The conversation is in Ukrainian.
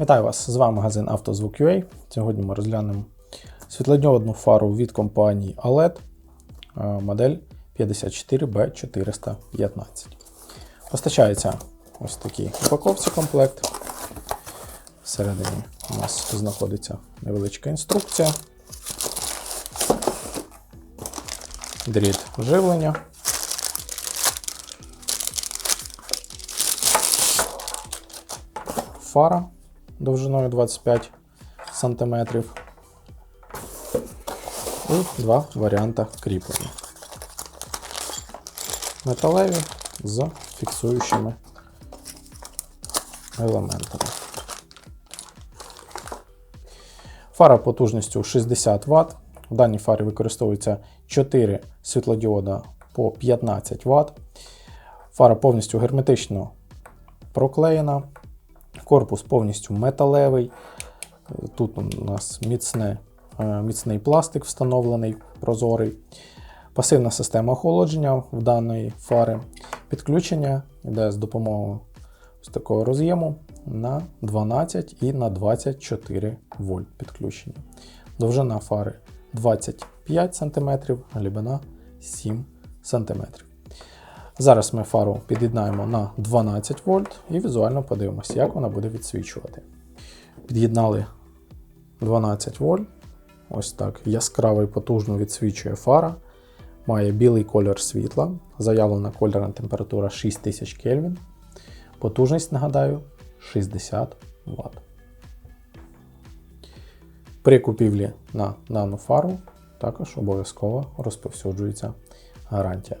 Вітаю вас! З вами магазин «Автозвук.UA». Сьогодні ми розглянемо світлодіодну фару від компанії OLED е, модель 54B415. Постачається ось такий упаковці комплект. Всередині у нас знаходиться невеличка інструкція. Дріт живлення. Фара довжиною 25 см. І два варіанти кріплення. Металеві з фіксуючими елементами. Фара потужністю 60 Вт. В даній фарі використовується 4 світлодіода по 15 Вт. Фара повністю герметично проклеєна. Корпус повністю металевий. Тут у нас міцне, е, міцний пластик встановлений, прозорий. Пасивна система охолодження в даної фари. Підключення йде з допомогою ось такого роз'єму на 12 і на 24 вольт підключення. Довжина фари 25 см, глибина 7 см. Зараз ми фару під'єднаємо на 12 вольт і візуально подивимося, як вона буде відсвічувати. Під'єднали 12 вольт. Ось так яскраво і потужно відсвічує фара. Має білий колір світла. Заявлена кольорна температура 6000 Кельвін. Потужність, нагадаю, 60 Вт. При купівлі на дану фару також обов'язково розповсюджується гарантія.